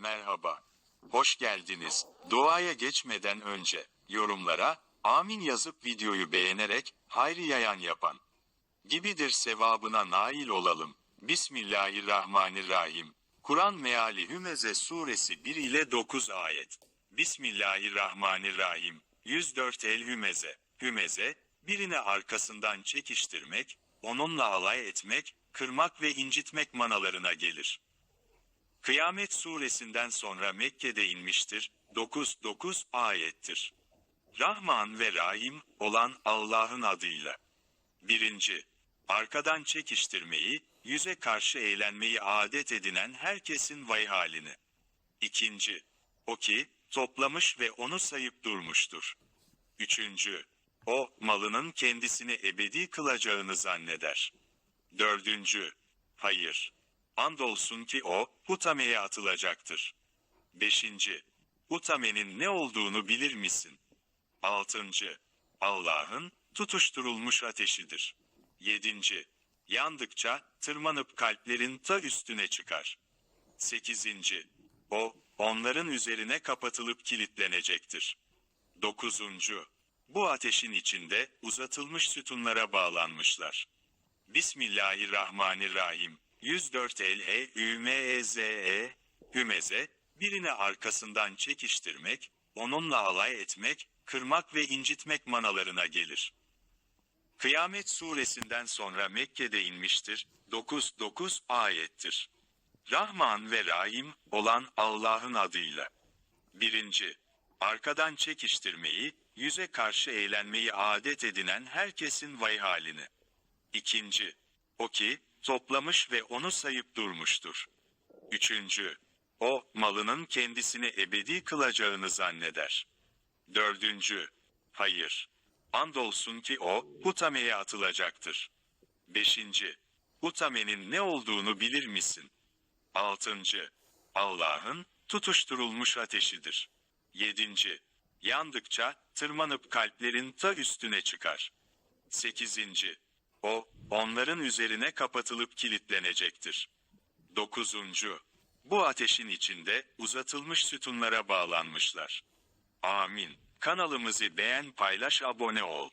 Merhaba. Hoş geldiniz. Duaya geçmeden önce yorumlara amin yazıp videoyu beğenerek hayri yayan yapan gibidir sevabına nail olalım. Bismillahirrahmanirrahim. Kur'an meali Hümeze suresi 1 ile 9 ayet. Bismillahirrahmanirrahim. 104 el Hümeze. Hümeze, birini arkasından çekiştirmek, onunla alay etmek, kırmak ve incitmek manalarına gelir. Kıyamet suresinden sonra Mekke'de inmiştir, 9-9 ayettir. Rahman ve Rahim olan Allah'ın adıyla. Birinci, arkadan çekiştirmeyi, yüze karşı eğlenmeyi adet edinen herkesin vay halini. İkinci, o ki, toplamış ve onu sayıp durmuştur. Üçüncü, o, malının kendisini ebedi kılacağını zanneder. Dördüncü, hayır. Andolsun ki o, Hutame'ye atılacaktır. Beşinci, Hutame'nin ne olduğunu bilir misin? Altıncı, Allah'ın tutuşturulmuş ateşidir. Yedinci, yandıkça tırmanıp kalplerin ta üstüne çıkar. Sekizinci, o, onların üzerine kapatılıp kilitlenecektir. Dokuzuncu, bu ateşin içinde uzatılmış sütunlara bağlanmışlar. Bismillahirrahmanirrahim. 104 el he ümeze hümeze, birini arkasından çekiştirmek, onunla alay etmek, kırmak ve incitmek manalarına gelir. Kıyamet suresinden sonra Mekke'de inmiştir, 9-9 ayettir. Rahman ve Rahim olan Allah'ın adıyla. Birinci, arkadan çekiştirmeyi, yüze karşı eğlenmeyi adet edinen herkesin vay halini. İkinci, o ki, toplamış ve onu sayıp durmuştur. Üçüncü, o, malının kendisini ebedi kılacağını zanneder. Dördüncü, hayır. Andolsun ki o, Hutame'ye atılacaktır. Beşinci, Hutame'nin ne olduğunu bilir misin? Altıncı, Allah'ın tutuşturulmuş ateşidir. Yedinci, yandıkça tırmanıp kalplerin ta üstüne çıkar. Sekizinci, o, onların üzerine kapatılıp kilitlenecektir. Dokuzuncu, bu ateşin içinde uzatılmış sütunlara bağlanmışlar. Amin. Kanalımızı beğen paylaş abone ol.